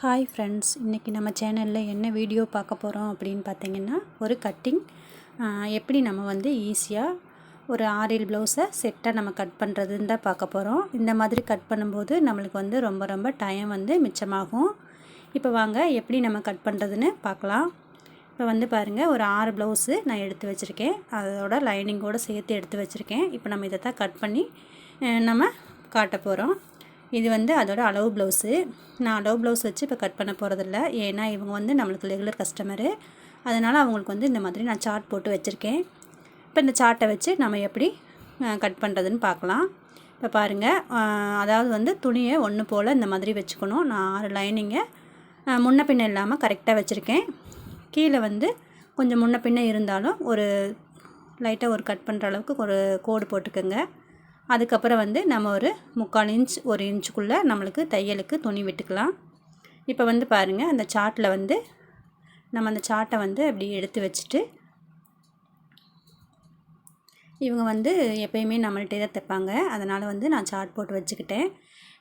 Hi friends இன்றைக்கி நம்ம சேனலில் என்ன வீடியோ பார்க்க போகிறோம் அப்படின்னு பார்த்தீங்கன்னா ஒரு கட்டிங் எப்படி நம்ம வந்து ஈஸியாக ஒரு ஆரில் ப்ளவுஸை செட்டாக நம்ம கட் பண்ணுறதுன்னு தான் பார்க்க போகிறோம் இந்த மாதிரி கட் பண்ணும்போது நம்மளுக்கு வந்து ரொம்ப ரொம்ப டைம் வந்து மிச்சமாகும். இப்போ வாங்க எப்படி நம்ம கட் பண்ணுறதுன்னு பார்க்கலாம். இப்போ வந்து பாருங்கள் ஒரு ஆறு ப்ளவுஸு நான் எடுத்து வச்சுருக்கேன். அதோட லைனிங்கோடு சேர்த்து எடுத்து வச்சுருக்கேன். இப்போ நம்ம இதை தான் கட் பண்ணி நம்ம காட்ட போகிறோம் இது வந்து அதோட அளவு ப்ளவுஸு நான் அளவு ப்ளவுஸ் வச்சு இப்போ கட் பண்ண போகிறதில்ல ஏன்னா இவங்க வந்து நம்மளுக்கு ரெகுலர் கஸ்டமரு அதனால் அவங்களுக்கு வந்து இந்த மாதிரி நான் சார்ட் போட்டு வச்சுருக்கேன். இப்போ இந்த சார்ட்டை வச்சு நம்ம எப்படி கட் பண்ணுறதுன்னு பார்க்கலாம். இப்போ பாருங்கள் அதாவது வந்து துணியை ஒன்று போல் இந்த மாதிரி வச்சுக்கணும். நான் ஆறு லைனிங்கை முன்ன பின்ன இல்லாமல் கரெக்டாக வச்சுருக்கேன். கீழே வந்து கொஞ்சம் முன்ன பின்ன இருந்தாலும் ஒரு லைட்டாக ஒரு கட் பண்ணுற அளவுக்கு ஒரு கோடு போட்டுக்கோங்க. அதுக்கப்புறம் வந்து நம்ம ஒரு முக்கால் இன்ச் ஒரு இன்ச்சுக்குள்ளே நம்மளுக்கு தையலுக்கு துணி விட்டுக்கலாம். இப்போ வந்து பாருங்கள் அந்த சார்ட்டில் வந்து நம்ம அந்த சார்ட்டை வந்து அப்படி எடுத்து வச்சுட்டு இவங்க வந்து எப்பயுமே நம்மள்கிட்டே தான் தைப்பாங்க. அதனால் வந்து நான் சார்ட் போட்டு வச்சுக்கிட்டேன்.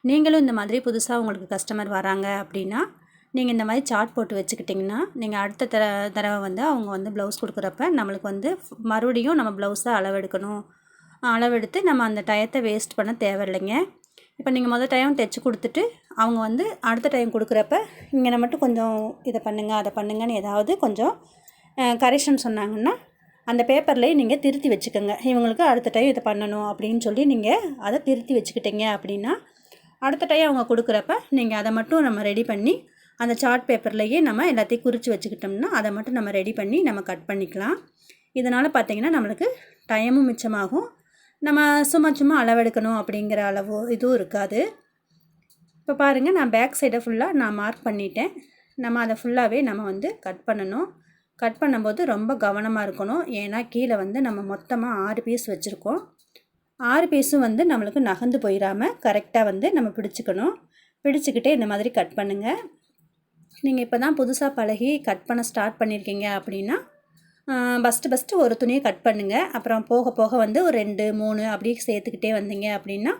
நீங்களும் இந்த மாதிரி புதுசாக உங்களுக்கு கஸ்டமர் வராங்க அப்படின்னா நீங்கள் இந்த மாதிரி சார்ட் போட்டு வச்சுக்கிட்டிங்கன்னா நீங்கள் அடுத்த தர தடவை வந்து அவங்க வந்து ப்ளவுஸ் கொடுக்குறப்ப நம்மளுக்கு வந்து மறுபடியும் நம்ம ப்ளவுஸை அளவெடுக்கணும். அளவெடுத்து நம்ம அந்த டயத்தை வேஸ்ட் பண்ண தேவையில்லைங்க. இப்போ நீங்கள் முதல் டைம் தைச்சி கொடுத்துட்டு அவங்க வந்து அடுத்த டைம் கொடுக்குறப்ப இங்கே மட்டும் கொஞ்சம் இதை பண்ணுங்கள் அதை பண்ணுங்கன்னு ஏதாவது கொஞ்சம் கரெக்ஷன் சொன்னாங்கன்னா அந்த பேப்பர்லேயே நீங்கள் திருத்தி வச்சுக்கோங்க. இவங்களுக்கு அடுத்த டைம் இதை பண்ணணும் அப்படின்னு சொல்லி நீங்கள் அதை திருத்தி வச்சுக்கிட்டீங்க அப்படின்னா அடுத்த டைம் அவங்க கொடுக்குறப்ப நீங்கள் அதை மட்டும் நம்ம ரெடி பண்ணி அந்த சார்ட் பேப்பர்லேயே நம்ம எல்லாத்தையும் குறித்து வச்சுக்கிட்டோம்னா அதை மட்டும் நம்ம ரெடி பண்ணி நம்ம கட் பண்ணிக்கலாம். இதனால் பார்த்தீங்கன்னா நம்மளுக்கு டைமும் மிச்சமாகும். நம்ம சும்மா சும்மா அளவெடுக்கணும் அப்படிங்கிற அளவு இதுவும் இருக்காது. இப்போ பாருங்கள் நான் பேக் சைடை ஃபுல்லாக நான் மார்க் பண்ணிட்டேன். நம்ம அதை ஃபுல்லாகவே நம்ம வந்து கட் பண்ணணும். கட் பண்ணும்போது ரொம்ப கவனமாக இருக்கணும். ஏன்னா கீழே வந்து நம்ம மொத்தமாக ஆறு பீஸ் வச்சுருக்கோம். ஆறு பீஸும் வந்து நம்மளுக்கு நகர்ந்து போயிடாமல் கரெக்டாக வந்து நம்ம பிடிச்சிக்கணும். பிடிச்சிக்கிட்டே இந்த மாதிரி கட் பண்ணுங்கள் நீங்கள் இப்போ தான் புதுசாக பழகி கட் பண்ண ஸ்டார்ட் பண்ணியிருக்கீங்க அப்படின்னா ஃபஸ்ட்டு ஃபஸ்ட்டு ஒரு துணியை கட் பண்ணுங்கள் அப்புறம் போக போக வந்து ஒரு ரெண்டு மூணு அப்படியே சேர்த்துக்கிட்டே வந்தீங்க அப்படின்னா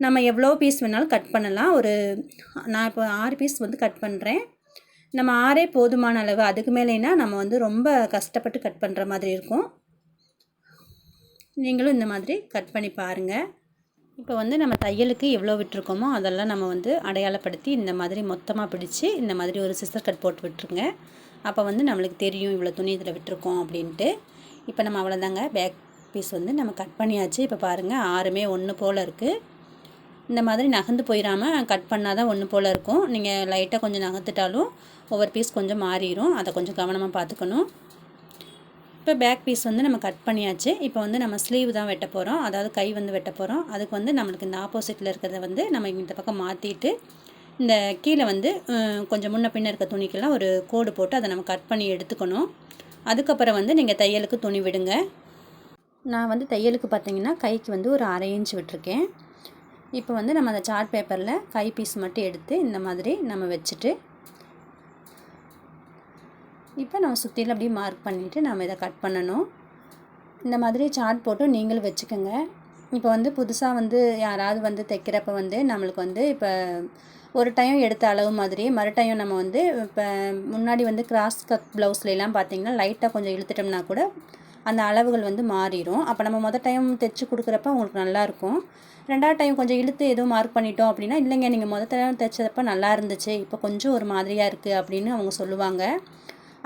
நம்ம எவ்வளோ பீஸ் வேணாலும் கட் பண்ணலாம். ஒரு நான் இப்போ ஆறு பீஸ் வந்து கட் பண்ணுறேன் நம்ம ஆறே போதுமான அளவு அதுக்கு மேலேனா நம்ம வந்து ரொம்ப கஷ்டப்பட்டு கட் பண்ணுற மாதிரி இருக்கும். நீங்களும் இந்த மாதிரி கட் பண்ணி பாருங்கள் இப்போ வந்து நம்ம தையலுக்கு எவ்வளோ விட்டுருக்கோமோ அதெல்லாம் நம்ம வந்து அடையாளப்படுத்தி இந்த மாதிரி மொத்தமாக பிடிச்சி இந்த மாதிரி ஒரு சிஸ்டர் கட் போட்டு விட்டுருங்க. அப்போ வந்து நம்மளுக்கு தெரியும் இவ்வளோ துணி இதில் விட்டுருக்கோம் அப்படின்ட்டு. இப்போ நம்ம அவ்வளோதாங்க பேக் பீஸ் வந்து நம்ம கட் பண்ணியாச்சு. இப்போ பாருங்கள் ஆறுமே ஒன்று போல் இருக்குது இந்த மாதிரி நகர்ந்து போயிடாமல் கட் பண்ணால் தான் ஒன்று போல் இருக்கும். நீங்கள் லைட்டாக கொஞ்சம் நகர்த்துட்டாலும் ஒவ்வொரு பீஸ் கொஞ்சம் மாறிடும் அதை கொஞ்சம் கவனமாக பார்த்துக்கணும். இப்போ பேக் பீஸ் வந்து நம்ம கட் பண்ணியாச்சு. இப்போ வந்து நம்ம ஸ்லீவ் தான் வெட்ட போகிறோம் அதாவது கை வந்து வெட்ட போகிறோம் அதுக்கு வந்து நம்மளுக்கு இந்த ஆப்போசிட்டில் இருக்கிறத வந்து நம்ம இந்த பக்கம் மாற்றிட்டு இந்த கீழே வந்து கொஞ்சம் முன்ன பின்ன இருக்க துணிக்கெல்லாம் ஒரு கோடு போட்டு அதை நம்ம கட் பண்ணி எடுத்துக்கணும். அதுக்கப்புறம் வந்து நீங்கள் தையலுக்கு துணி விடுங்க. நான் வந்து தையலுக்கு பார்த்தீங்கன்னா கைக்கு வந்து ஒரு அரை இன்ச் விட்டுருக்கேன். இப்போ வந்து நம்ம அந்த சார்ட் பேப்பரில் கை பீஸ் மட்டும் எடுத்து இந்த மாதிரி நம்ம வச்சுட்டு இப்போ நம்ம சுற்றிலும் அப்படியே மார்க் பண்ணிவிட்டு நம்ம இதை கட் பண்ணணும். இந்த மாதிரி சார்ட் போட்டு நீங்களும் வச்சுக்கோங்க. இப்போ வந்து புதுசாக வந்து யாராவது வந்து தைக்கிறப்ப வந்து நம்மளுக்கு வந்து இப்போ ஒரு டைம் எடுத்த அளவு மாதிரி மறு டைம் நம்ம வந்து இப்போ முன்னாடி வந்து கிராஸ் கட் ப்ளவுஸ்லாம் பார்த்திங்கன்னா லைட்டாக கொஞ்சம் இழுத்துட்டோம்னா கூட அந்த அளவுகள் வந்து மாறிடும். அப்போ நம்ம மொதல் டைம் தைச்சி கொடுக்குறப்ப உங்களுக்கு நல்லாயிருக்கும் ரெண்டாவது டைம் கொஞ்சம் இழுத்து எதுவும் மார்க் பண்ணிட்டோம் அப்படின்னா இல்லைங்க நீங்கள் மொதல் டைம் தைச்சதப்ப நல்லா இருந்துச்சு இப்போ கொஞ்சம் ஒரு மாதிரியாக இருக்குது அப்படின்னு அவங்க சொல்லுவாங்க.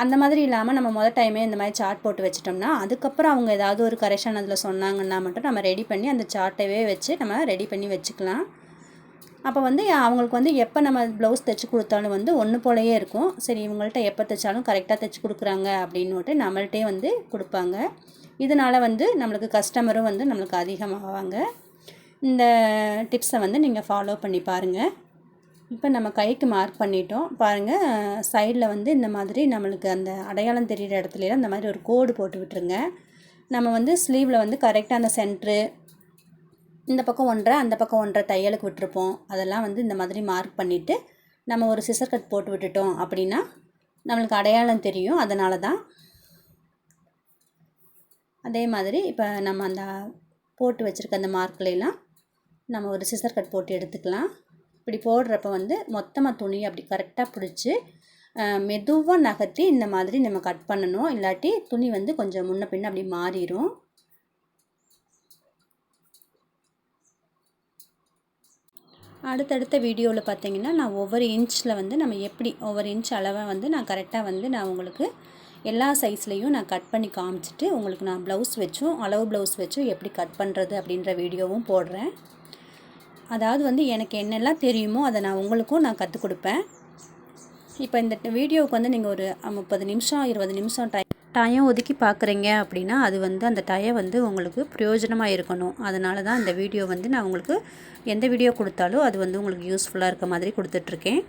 அந்த மாதிரி இல்லாமல் நம்ம மொதல் டைமே இந்த மாதிரி சார்ட் போட்டு வச்சிட்டோம்னா அதுக்கப்புறம் அவங்க ஏதாவது ஒரு கரெக்ஷன் அதில் சொன்னாங்கன்னா மட்டும் நம்ம ரெடி பண்ணி அந்த சார்ட்டவே வச்சு நம்ம ரெடி பண்ணி வச்சுக்கலாம். அப்போ வந்து அவங்களுக்கு வந்து எப்போ நம்ம ப்ளவுஸ் தைச்சி கொடுத்தாலும் வந்து ஒன்று போலயே இருக்கும். சரி இவங்கள்ட்ட எப்போ தைச்சாலும் கரெக்டாக தைச்சி கொடுக்குறாங்க அப்படின்னுட்டு நம்மள்ட்டே வந்து கொடுப்பாங்க. இதனால் வந்து நம்மளுக்கு கஸ்டமரும் வந்து நம்மளுக்கு அதிகமாவாங்க. இந்த டிப்ஸை வந்து நீங்கள் ஃபாலோ பண்ணி பாருங்கள் இப்போ நம்ம கைக்கு மார்க் பண்ணிட்டோம். பாருங்கள் சைடில் வந்து இந்த மாதிரி நம்மளுக்கு அந்த அடையாளம் தெரிகிற இடத்துலலாம் இந்த மாதிரி ஒரு கோடு போட்டு விட்டுருங்க. நம்ம வந்து ஸ்லீவில் வந்து கரெக்டாக அந்த சென்ட்ரு இந்த பக்கம் ஒன்றரை அந்த பக்கம் ஒன்றரை தையலுக்கு விட்டுருப்போம். அதெல்லாம் வந்து இந்த மாதிரி மார்க் பண்ணிவிட்டு நம்ம ஒரு சிசர் கட் போட்டு விட்டுட்டோம் அப்படின்னா நம்மளுக்கு அடையாளம் தெரியும். அதனால தான் அதே மாதிரி இப்போ நம்ம அந்த போட்டு வச்சுருக்க அந்த மார்க்லாம் நம்ம ஒரு சிசர் கட் போட்டு எடுத்துக்கலாம். இப்படி போடுறப்ப வந்து மொத்தமாக துணி அப்படி கரெக்டாக பிடிச்சி மெதுவாக நகர்த்தி இந்த மாதிரி நம்ம கட் பண்ணணும். இல்லாட்டி துணி வந்து கொஞ்சம் முன்ன பின்ன அப்படி மாறிடும் அடுத்தடுத்த வீடியோவில் பார்த்தீங்கன்னா நான் ஒவ்வொரு இன்ச்சில் வந்து நம்ம எப்படி ஒவ்வொரு இன்ச் அளவை வந்து நான் கரெக்டாக வந்து நான் உங்களுக்கு எல்லா சைஸ்லேயும் நான் கட் பண்ணி காமிச்சிட்டு உங்களுக்கு நான் ப்ளவுஸ் வச்சும் அளவு ப்ளவுஸ் வச்சும் எப்படி கட் பண்ணுறது அப்படின்ற வீடியோவும் போடுறேன். அதாவது வந்து எனக்கு என்னெல்லாம் தெரியுமோ அதை நான் உங்களுக்கும் நான் கற்றுக் கொடுப்பேன். இப்போ இந்த வீடியோவுக்கு வந்து நீங்கள் ஒரு முப்பது நிமிஷம் இருபது நிமிஷம் டைம் டயம் ஒதுக்கி பார்க்குறீங்க அப்படின்னா அது வந்து அந்த டயம் வந்து உங்களுக்கு பிரயோஜனமாக இருக்கணும். அதனால தான் இந்த வீடியோ வந்து நான் உங்களுக்கு எந்த வீடியோ கொடுத்தாலும் அது வந்து உங்களுக்கு யூஸ்ஃபுல்லாக இருக்க மாதிரி கொடுத்துட்ருக்கேன்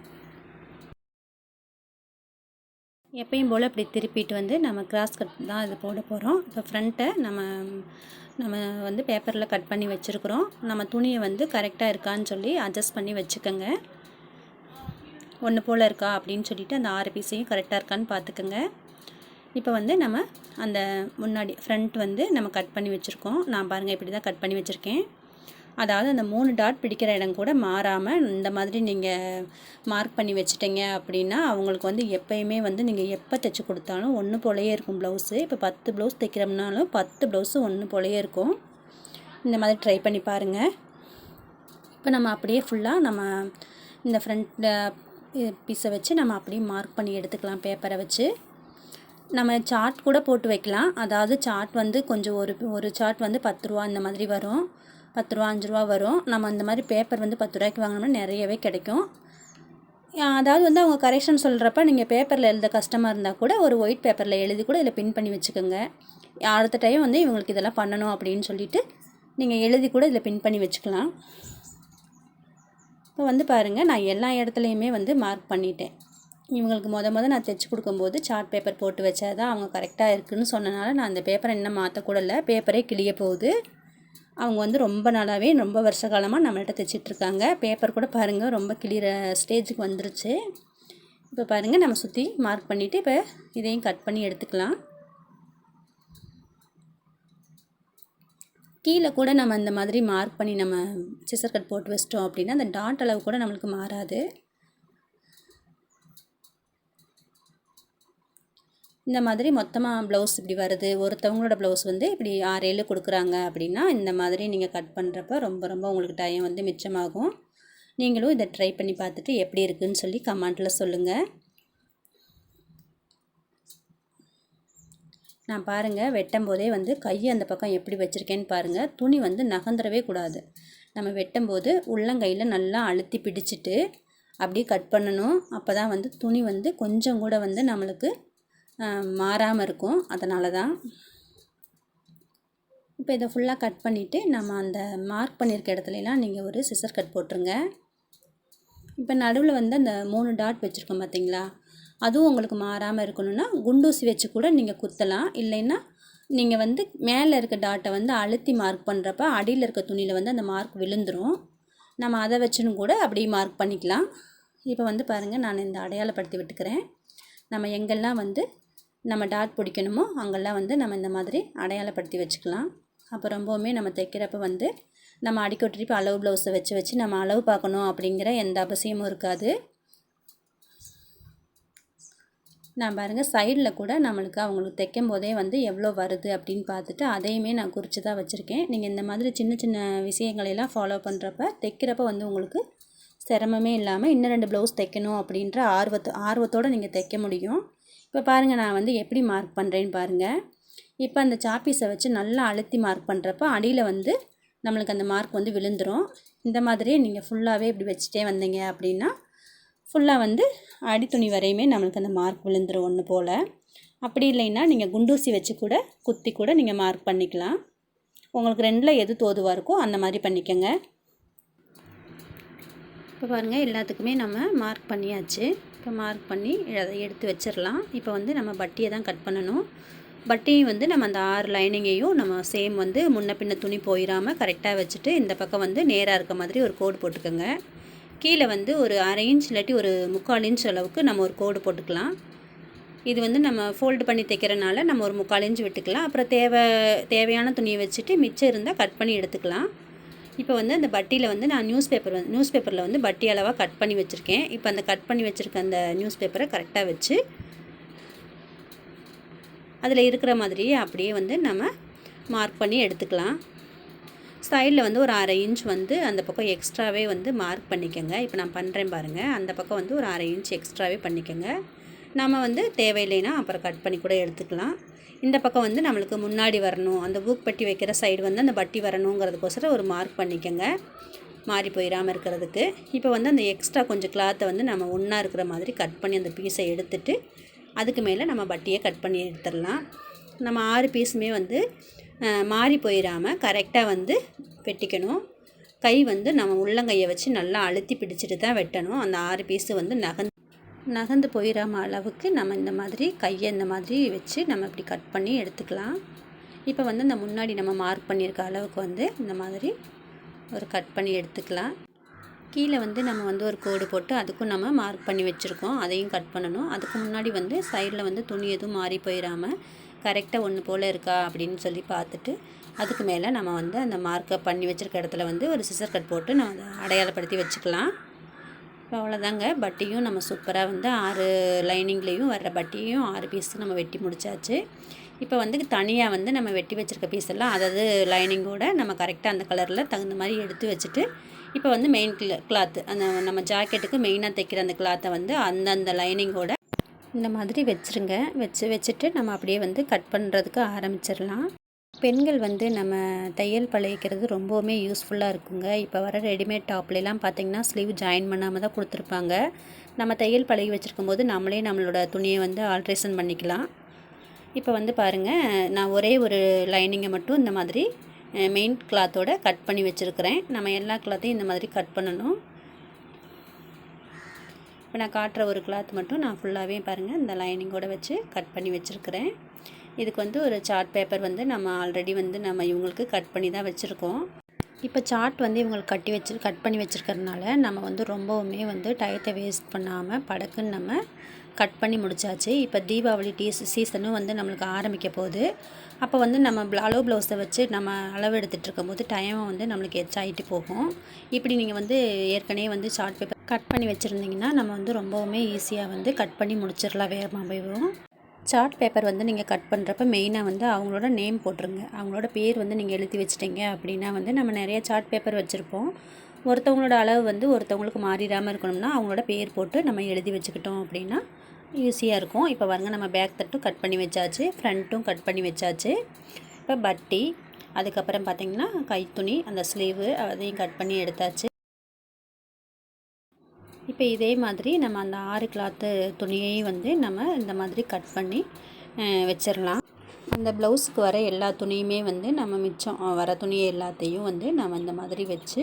எப்பயும் போல் இப்படி திருப்பிட்டு வந்து நம்ம கிராஸ் கட் தான் இது போட போகிறோம் இப்போ ஃப்ரண்ட்டை நம்ம நம்ம வந்து பேப்பரில் கட் பண்ணி வச்சுருக்குறோம். நம்ம துணியை வந்து கரெக்டாக இருக்கான்னு சொல்லி அட்ஜஸ்ட் பண்ணி வச்சுக்கோங்க. ஒன்று போல் இருக்கா அப்படின்னு சொல்லிவிட்டு அந்த ஆறு பீஸையும் கரெக்டாக இருக்கான்னு பார்த்துக்கோங்க இப்போ வந்து நம்ம அந்த முன்னாடி ஃப்ரண்ட் வந்து நம்ம கட் பண்ணி வச்சுருக்கோம். நான் பாருங்கள் இப்படி தான் கட் பண்ணி வச்சுருக்கேன். அதாவது அந்த மூணு டாட் பிடிக்கிற இடம் கூட மாறாமல் இந்த மாதிரி நீங்கள் மார்க் பண்ணி வச்சுட்டீங்க அப்படின்னா அவங்களுக்கு வந்து எப்போயுமே வந்து நீங்கள் எப்போ தைச்சி கொடுத்தாலும் ஒன்று போலையே இருக்கும் ப்ளவுஸு இப்போ பத்து ப்ளவுஸ் தைக்கிறோம்னாலும் பத்து ப்ளவுஸு ஒன்று போலையே இருக்கும். இந்த மாதிரி ட்ரை பண்ணி பாருங்கள் இப்போ நம்ம அப்படியே ஃபுல்லாக நம்ம இந்த ஃப்ரண்ட்டில் பீஸை வச்சு நம்ம அப்படியே மார்க் பண்ணி எடுத்துக்கலாம் பேப்பரை வச்சு. நம்ம சார்ட் கூட போட்டு வைக்கலாம். அதாவது சார்ட் வந்து கொஞ்சம் ஒரு ஒரு சார்ட் வந்து பத்து ரூபா இந்த மாதிரி வரும். பத்து ரூபா அஞ்சு ரூபா வரும். நம்ம அந்த மாதிரி பேப்பர் வந்து பத்து ரூபாய்க்கு வாங்கினோம்னா நிறையவே கிடைக்கும். அதாவது வந்து அவங்க கரெக்ஷன் சொல்கிறப்ப நீங்கள் பேப்பரில் எழுத கஷ்டமாக இருந்தால் கூட ஒரு ஒயிட் பேப்பரில் எழுதி கூட இதில் பின் பண்ணி வச்சுக்கோங்க. அடுத்த டைம் வந்து இவங்களுக்கு இதெல்லாம் பண்ணணும் அப்படின்னு சொல்லிட்டு நீங்கள் எழுதி கூட இதில் பின் பண்ணி வச்சுக்கலாம். இப்போ வந்து பாருங்கள் நான் எல்லா இடத்துலையுமே வந்து மார்க் பண்ணிட்டேன். இவங்களுக்கு மொத மொதல் நான் தைச்சி கொடுக்கும்போது சார்ட் பேப்பர் போட்டு வச்சா தான் அவங்க கரெக்டாக இருக்குதுன்னு சொன்னனால நான் அந்த பேப்பரை இன்னும் மாற்றக்கூட இல்லை பேப்பரே கிளிய போகுது. அவங்க வந்து ரொம்ப நாளாகவே ரொம்ப வருஷ காலமாக நம்மள்கிட்ட தைச்சிட்ருக்காங்க. பேப்பர் கூட பாருங்கள் ரொம்ப கிளியர் ஸ்டேஜுக்கு வந்துருச்சு. இப்போ பாருங்கள் நம்ம சுற்றி மார்க் பண்ணிவிட்டு இப்போ இதையும் கட் பண்ணி எடுத்துக்கலாம். கீழே கூட நம்ம அந்த மாதிரி மார்க் பண்ணி நம்ம சிசர் கட் போட்டு வச்சிட்டோம் அப்படின்னா அந்த டாட் அளவு கூட நம்மளுக்கு மாறாது. இந்த மாதிரி மொத்தமாக ப்ளவுஸ் இப்படி வருது. ஒருத்தவங்களோட ப்ளவுஸ் வந்து இப்படி ஆறு ஏழு கொடுக்குறாங்க அப்படின்னா இந்த மாதிரி நீங்கள் கட் பண்ணுறப்ப ரொம்ப ரொம்ப உங்களுக்கு டைம் வந்து மிச்சமாகும். நீங்களும் இதை ட்ரை பண்ணி பார்த்துட்டு எப்படி இருக்குதுன்னு சொல்லி கமெண்ட்டில் சொல்லுங்கள் நான் பாருங்கள் வெட்டும் போதே வந்து கையை அந்த பக்கம் எப்படி வச்சுருக்கேன்னு பாருங்கள் துணி வந்து நகந்துடவே கூடாது. நம்ம வெட்டும்போது உள்ளங்கையில் நல்லா அழுத்தி பிடிச்சிட்டு அப்படியே கட் பண்ணணும். அப்போ தான் வந்து துணி வந்து கொஞ்சம் கூட வந்து நம்மளுக்கு மாறாமல் இருக்கும். அதனால தான் இப்போ இதை ஃபுல்லாக கட் பண்ணிவிட்டு நம்ம அந்த மார்க் பண்ணியிருக்க இடத்துலலாம் நீங்கள் ஒரு சிசர் கட் போட்டுருங்க. இப்போ நடுவில் வந்து அந்த மூணு டாட் வச்சுருக்கோம் பார்த்தீங்களா அதுவும் உங்களுக்கு மாறாமல் இருக்கணும்னா குண்டூசி வச்சு கூட நீங்கள் குத்தலாம். இல்லைன்னா நீங்கள் வந்து மேலே இருக்க டாட்டை வந்து அழுத்தி மார்க் பண்ணுறப்ப அடியில் இருக்க துணியில் வந்து அந்த மார்க் விழுந்துடும் நம்ம அதை வச்சுன்னு கூட அப்படியே மார்க் பண்ணிக்கலாம். இப்போ வந்து பாருங்கள் நான் இந்த அடையாளப்படுத்தி விட்டுக்கிறேன். நம்ம எங்கெல்லாம் வந்து நம்ம டாட் பிடிக்கணுமோ அங்கெல்லாம் வந்து நம்ம இந்த மாதிரி அடையாளப்படுத்தி வச்சுக்கலாம். அப்போ ரொம்பவுமே நம்ம தைக்கிறப்ப வந்து நம்ம அடிக்க திருப்பி அளவு ப்ளவுஸை வச்சு வச்சு நம்ம அளவு பார்க்கணும் அப்படிங்கிற எந்த அவசியமும் இருக்காது. நான் பாருங்கள் சைடில் கூட நம்மளுக்கு அவங்களுக்கு தைக்கும் போதே வந்து எவ்வளோ வருது அப்படின்னு பார்த்துட்டு அதையுமே நான் குறித்து தான் வச்சுருக்கேன். நீங்கள் இந்த மாதிரி சின்ன சின்ன விஷயங்களையெல்லாம் ஃபாலோ பண்ணுறப்ப தைக்கிறப்ப வந்து உங்களுக்கு சிரமமே இல்லாமல் இன்னும் ரெண்டு ப்ளவுஸ் தைக்கணும் அப்படின்ற ஆர்வத்தை ஆர்வத்தோடு நீங்கள் தைக்க முடியும். இப்போ பாருங்கள் நான் வந்து எப்படி மார்க் பண்ணுறேன்னு பாருங்கள் இப்போ அந்த சாப்பீஸை வச்சு நல்லா அழுத்தி மார்க் பண்ணுறப்ப அடியில் வந்து நம்மளுக்கு அந்த மார்க் வந்து விழுந்துடும் இந்த மாதிரியே நீங்கள் ஃபுல்லாகவே இப்படி வச்சுட்டே வந்தீங்க அப்படின்னா ஃபுல்லாக வந்து அடித்துணி வரையுமே நம்மளுக்கு அந்த மார்க் விழுந்துடும் ஒன்று போல். அப்படி இல்லைன்னா நீங்கள் குண்டூசி வச்சு கூட குத்தி கூட நீங்கள் மார்க் பண்ணிக்கலாம். உங்களுக்கு ரெண்டில் எது தோதுவாக இருக்கோ அந்த மாதிரி பண்ணிக்கோங்க. இப்போ பாருங்கள் எல்லாத்துக்குமே நம்ம மார்க் பண்ணியாச்சு. இப்போ மார்க் பண்ணி அதை எடுத்து வச்சிடலாம் இப்போ வந்து நம்ம பட்டியை தான் கட் பண்ணணும். பட்டியும் வந்து நம்ம அந்த ஆறு லைனிங்கையும் நம்ம சேம் வந்து முன்ன பின்ன துணி போயிடாமல் கரெக்டாக வச்சுட்டு இந்த பக்கம் வந்து நேராக இருக்க மாதிரி ஒரு கோடு போட்டுக்கோங்க. கீழே வந்து ஒரு அரை இன்ச் இல்லாட்டி ஒரு முக்கால் இன்ச் அளவுக்கு நம்ம ஒரு கோடு போட்டுக்கலாம். இது வந்து நம்ம ஃபோல்டு பண்ணி தைக்கிறனால நம்ம ஒரு முக்கால் இன்ச் விட்டுக்கலாம். அப்புறம் தேவை தேவையான துணியை வச்சுட்டு மிச்சம் இருந்தால் கட் பண்ணி எடுத்துக்கலாம். இப்போ வந்து அந்த பட்டியில் வந்து நான் நியூஸ் பேப்பர் வந்து நியூஸ் பேப்பரில் வந்து பட்டி அளவாக கட் பண்ணி வச்சுருக்கேன். இப்போ அந்த கட் பண்ணி வச்சுருக்க அந்த நியூஸ் பேப்பரை கரெக்டாக வச்சு அதில் இருக்கிற மாதிரியே அப்படியே வந்து நம்ம மார்க் பண்ணி எடுத்துக்கலாம். சைடில் வந்து ஒரு அரை இன்ச் வந்து அந்த பக்கம் எக்ஸ்ட்ராவே வந்து மார்க் பண்ணிக்கோங்க. இப்போ நான் பண்ணுறேன் பாருங்கள் அந்த பக்கம் வந்து ஒரு அரை இன்ச் எக்ஸ்ட்ராவே பண்ணிக்கோங்க. நம்ம வந்து தேவையில்லைன்னா அப்புறம் கட் பண்ணி கூட எடுத்துக்கலாம். இந்த பக்கம் வந்து நம்மளுக்கு முன்னாடி வரணும். அந்த பூக் பட்டி வைக்கிற சைடு வந்து அந்த பட்டி வரணுங்கிறதுக்கோசரம் ஒரு மார்க் பண்ணிக்கோங்க. மாறி போயிடாமல் இருக்கிறதுக்கு. இப்போ வந்து அந்த எக்ஸ்ட்ரா கொஞ்சம் கிளாத்தை வந்து நம்ம ஒன்றா இருக்கிற மாதிரி கட் பண்ணி அந்த பீஸை எடுத்துட்டு அதுக்கு மேலே நம்ம பட்டியை கட் பண்ணி எடுத்துடலாம். நம்ம ஆறு பீஸுமே வந்து மாறி போயிடாமல் கரெக்டாக வந்து வெட்டிக்கணும். கை வந்து நம்ம உள்ளங்கையை வச்சு நல்லா அழுத்தி பிடிச்சிட்டு தான் வெட்டணும். அந்த ஆறு பீஸு வந்து நகர்ந்து நகர்ந்து போயிடாம அளவுக்கு நம்ம இந்த மாதிரி கையை இந்த மாதிரி வச்சு நம்ம இப்படி கட் பண்ணி எடுத்துக்கலாம். இப்போ வந்து இந்த முன்னாடி நம்ம மார்க் பண்ணியிருக்க அளவுக்கு வந்து இந்த மாதிரி ஒரு கட் பண்ணி எடுத்துக்கலாம். கீழே வந்து நம்ம வந்து ஒரு கோடு போட்டு அதுக்கும் நம்ம மார்க் பண்ணி வச்சுருக்கோம். அதையும் கட் பண்ணணும். அதுக்கு முன்னாடி வந்து சைடில் வந்து துணி எதுவும் மாறி போயிடாமல் கரெக்டாக ஒன்று போல் இருக்கா அப்படின்னு சொல்லி பார்த்துட்டு அதுக்கு மேலே நம்ம வந்து அந்த மார்க்கை பண்ணி வச்சுருக்க இடத்துல வந்து ஒரு சிசர் கட் போட்டு நம்ம அதை அடையாளப்படுத்தி வச்சுக்கலாம். இப்போ அவ்வளோதாங்க. பட்டியும் நம்ம சூப்பராக வந்து ஆறு லைனிங்லேயும் வர்ற பட்டியும் ஆறு பீஸ் நம்ம வெட்டி முடிச்சாச்சு. இப்போ வந்து தனியாக வந்து நம்ம வெட்டி வச்சுருக்க பீஸ் எல்லாம் அதாவது லைனிங்கோட நம்ம கரெக்டாக அந்த கலரில் தகுந்த மாதிரி எடுத்து வச்சுட்டு இப்போ வந்து மெயின் கிளாத்து அந்த நம்ம ஜாக்கெட்டுக்கு மெயினாக தைக்கிற அந்த கிளாத்தை வந்து அந்தந்த லைனிங்கோட இந்த மாதிரி வச்சுருங்க. வச்சு வச்சுட்டு நம்ம அப்படியே வந்து கட் பண்ணுறதுக்கு ஆரம்பிச்சிடலாம். பெண்கள் வந்து நம்ம தையல் பழகிக்கிறது ரொம்பவுமே யூஸ்ஃபுல்லாக இருக்குங்க. இப்போ வர ரெடிமேட் டாப்லலாம் பார்த்திங்கன்னா ஸ்லீவ் ஜாயின் பண்ணாமல் தான் கொடுத்துருப்பாங்க. நம்ம தையல் பழகி வச்சுருக்கும் போது நம்மளே நம்மளோட துணியை வந்து ஆல்ட்ரேஷன் பண்ணிக்கலாம். இப்போ வந்து பாருங்கள் நான் ஒரே ஒரு லைனிங்கை மட்டும் இந்த மாதிரி மெயின் கிளாத்தோட கட் பண்ணி வச்சுருக்கிறேன். நம்ம எல்லா கிளாத்தையும் இந்த மாதிரி கட் பண்ணணும். இப்போ நான் காட்டுற ஒரு கிளாத் மட்டும் நான் ஃபுல்லாகவே பாருங்கள் இந்த லைனிங்கோட வச்சு கட் பண்ணி வச்சுருக்கிறேன். இதுக்கு வந்து ஒரு சார்ட் பேப்பர் வந்து நம்ம ஆல்ரெடி வந்து நம்ம இவங்களுக்கு கட் பண்ணி தான் வச்சுருக்கோம். இப்போ சார்ட் வந்து இவங்களுக்கு கட்டி வச்சு கட் பண்ணி வச்சுருக்கறனால நம்ம வந்து ரொம்பவுமே வந்து டயத்தை வேஸ்ட் பண்ணாமல் படக்குன்னு நம்ம கட் பண்ணி முடிச்சாச்சு. இப்போ தீபாவளி டீ சீசனும் வந்து நம்மளுக்கு ஆரம்பிக்க போகுது. அப்போ வந்து நம்ம அளவு ப்ளவுஸை வச்சு நம்ம அளவு எடுத்துகிட்டு இருக்கும்போது டைம் வந்து நம்மளுக்கு எச்சாயிட்டு போகும். இப்படி நீங்கள் வந்து ஏற்கனவே வந்து சார்ட் பேப்பர் கட் பண்ணி வச்சுருந்தீங்கன்னா நம்ம வந்து ரொம்பவுமே ஈஸியாக வந்து கட் பண்ணி முடிச்சிடலாம் வேகமாக போயிடும். சார்ட் பேப்பர் வந்து நீங்கள் கட் பண்ணுறப்ப மெயினாக வந்து அவங்களோட நேம் போட்டுருங்க. அவங்களோட பேர் வந்து நீங்கள் எழுதி வச்சிட்டிங்க அப்படின்னா வந்து நம்ம நிறைய சார்ட் பேப்பர் வச்சுருப்போம். ஒருத்தவங்களோட அளவு வந்து ஒருத்தவங்களுக்கு மாறிடாமல் இருக்கணும்னா அவங்களோட பேர் போட்டு நம்ம எழுதி வச்சுக்கிட்டோம் அப்படின்னா ஈஸியாக இருக்கும். இப்போ பாருங்க நம்ம பேக் தட்டும் கட் பண்ணி வச்சாச்சு. ஃப்ரண்ட்டும் கட் பண்ணி வச்சாச்சு. இப்போ பட்டி அதுக்கப்புறம் பார்த்திங்கன்னா கைத்துணி அந்த ஸ்லீவு அதையும் கட் பண்ணி எடுத்தாச்சு. இப்போ இதே மாதிரி நம்ம அந்த ஆறு கிளாத்து துணியையும் வந்து நம்ம இந்த மாதிரி கட் பண்ணி வச்சிடலாம் அந்த ப்ளவுஸுக்கு வர எல்லா துணியுமே வந்து நம்ம மிச்சம் வர துணியை எல்லாத்தையும் வந்து நம்ம இந்த மாதிரி வச்சு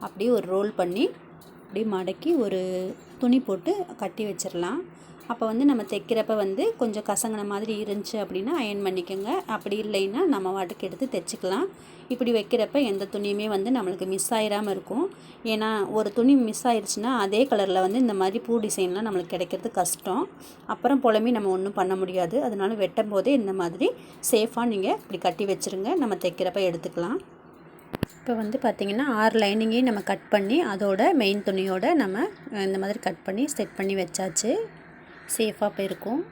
அப்படியே ஒரு ரோல் பண்ணி அப்படியே மடக்கி ஒரு துணி போட்டு கட்டி வச்சிடலாம் அப்போ வந்து நம்ம தைக்கிறப்ப வந்து கொஞ்சம் கசங்கின மாதிரி இருந்துச்சு அப்படின்னா அயன் பண்ணிக்கோங்க. அப்படி இல்லைன்னா நம்ம வாட்டுக்கு எடுத்து தைச்சிக்கலாம். இப்படி வைக்கிறப்ப எந்த துணியுமே வந்து நம்மளுக்கு மிஸ் ஆயிடாமல் இருக்கும். ஏன்னா ஒரு துணி மிஸ் ஆயிடுச்சுன்னா அதே கலரில் வந்து இந்த மாதிரி பூ டிசைன்லாம் நம்மளுக்கு கிடைக்கிறது கஷ்டம். அப்புறம் புலம்பி நம்ம ஒன்றும் பண்ண முடியாது. அதனால வெட்டும் போதே இந்த மாதிரி சேஃபாக நீங்கள் இப்படி கட்டி வச்சுருங்க. நம்ம தைக்கிறப்ப எடுத்துக்கலாம். இப்போ வந்து பார்த்திங்கன்னா ஆறு லைனிங்கையும் நம்ம கட் பண்ணி அதோட மெயின் துணியோட நம்ம இந்த மாதிரி கட் பண்ணி செட் பண்ணி வச்சாச்சு. சேஃபாக போயிருக்கும்.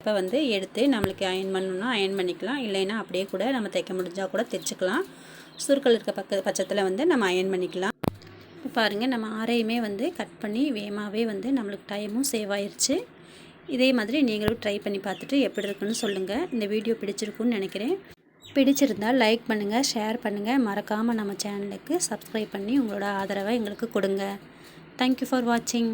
இப்போ வந்து எடுத்து நம்மளுக்கு அயன் பண்ணணுன்னா அயன் பண்ணிக்கலாம். இல்லைன்னா அப்படியே கூட நம்ம தைக்க முடிஞ்சால் கூட தைச்சிக்கலாம். சுருக்கள் இருக்க பக்க பட்சத்தில் வந்து நம்ம அயன் பண்ணிக்கலாம். இப்போ பாருங்கள் நம்ம ஆரையுமே வந்து கட் பண்ணி வேகமாகவே வந்து நம்மளுக்கு டைமும் சேவ் ஆயிடுச்சு இதே மாதிரி நீங்களும் ட்ரை பண்ணி பார்த்துட்டு எப்படி இருக்குன்னு சொல்லுங்கள் இந்த வீடியோ பிடிச்சிருக்குன்னு நினைக்கிறேன். பிடிச்சிருந்தால் லைக் பண்ணுங்கள் ஷேர் பண்ணுங்கள் மறக்காமல் நம்ம சேனலுக்கு சப்ஸ்கிரைப் பண்ணி உங்களோட ஆதரவை எங்களுக்கு கொடுங்க. தேங்க்யூ ஃபார் வாட்சிங்